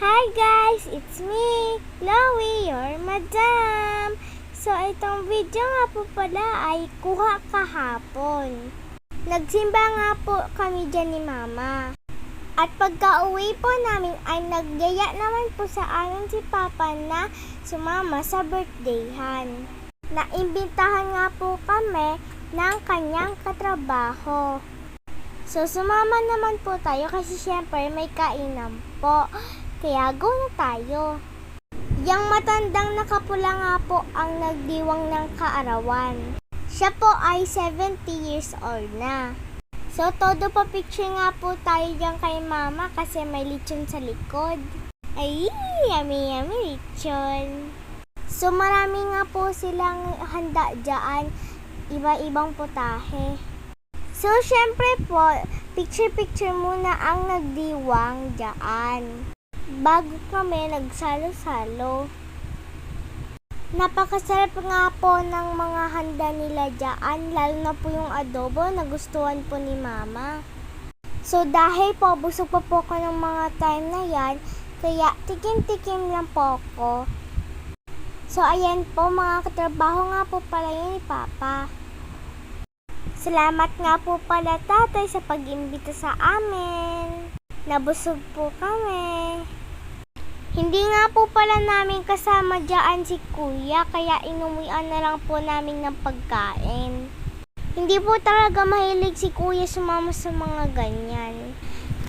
Hi guys! It's me, Chloe, your madam! So, itong video nga po pala ay kuha kahapon. Nagsimba nga po kami dyan ni Mama. At pagka uwi po namin ay nagyaya naman po sa amin si Papa na sumama sa birthdayhan. Naimbitahan nga po kami ng kanyang katrabaho. So, sumama naman po tayo kasi syempre may kainan po. Kaya go na tayo. Yang matandang nakapula nga po ang nagdiwang ng kaarawan. Siya po ay 70 years old na. So, todo pa picture nga po tayo dyan kay mama kasi may lechon sa likod. Ay, yummy yummy lechon. So, marami nga po silang handa dyan. Iba-ibang putahe. So, syempre po, picture-picture muna ang nagdiwang dyan. Bago kami nagsalo-salo. Napakasarap nga po ng mga handa nila dyan, lalo na po yung adobo na gustuhan po ni mama. So, dahil po, busog pa po ko ng mga time na yan, kaya tikim-tikim lang po ako. So, ayan po, mga katrabaho nga po pala yun ni Papa. Salamat nga po pala tatay sa pag-imbita sa amin. Nabusog po kami. Hindi nga po pala namin kasama dyan si kuya kaya inuwian na lang po namin ng pagkain. Hindi po talaga mahilig si kuya sumama sa mga ganyan.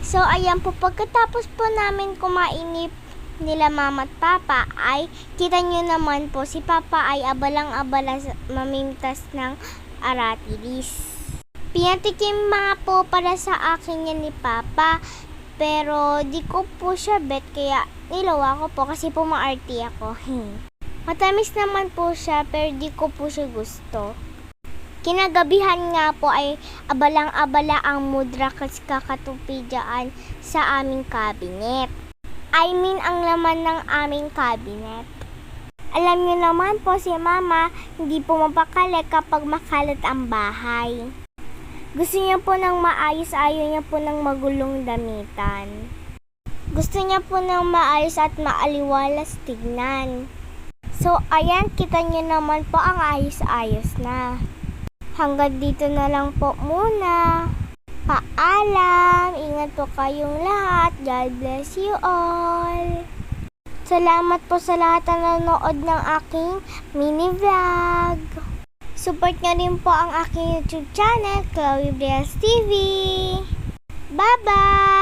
So ayan po pagkatapos po namin kumainip nila mama at papa ay kita nyo naman po si papa ay abalang-abala mamintas ng aratilis. Pinatikim mga po para sa akin yan ni Papa. Pero di ko po siya bet kaya nilawa ko po kasi po maarti ako. Matamis naman po siya pero di ko po siya gusto. Kinagabihan nga po ay abalang-abala ang mudra kasi kakatupi dyan sa aming cabinet. I mean ang laman ng aming cabinet. Alam niyo naman po si mama, hindi po mapakali kapag makalat ang bahay. Gusto niya po ng maayos, ayaw niya po ng magulong damitan. Gusto niya po ng maayos at maaliwalas tignan. So, ayan, kita niyo naman po ang ayos-ayos na. Hanggang dito na lang po muna. Paalam! Ingat po kayong lahat. God bless you all. Salamat po sa lahat na nanonood ng aking mini vlog. Support nyo rin po ang aking YouTube channel, Chloe Brias TV. Bye-bye!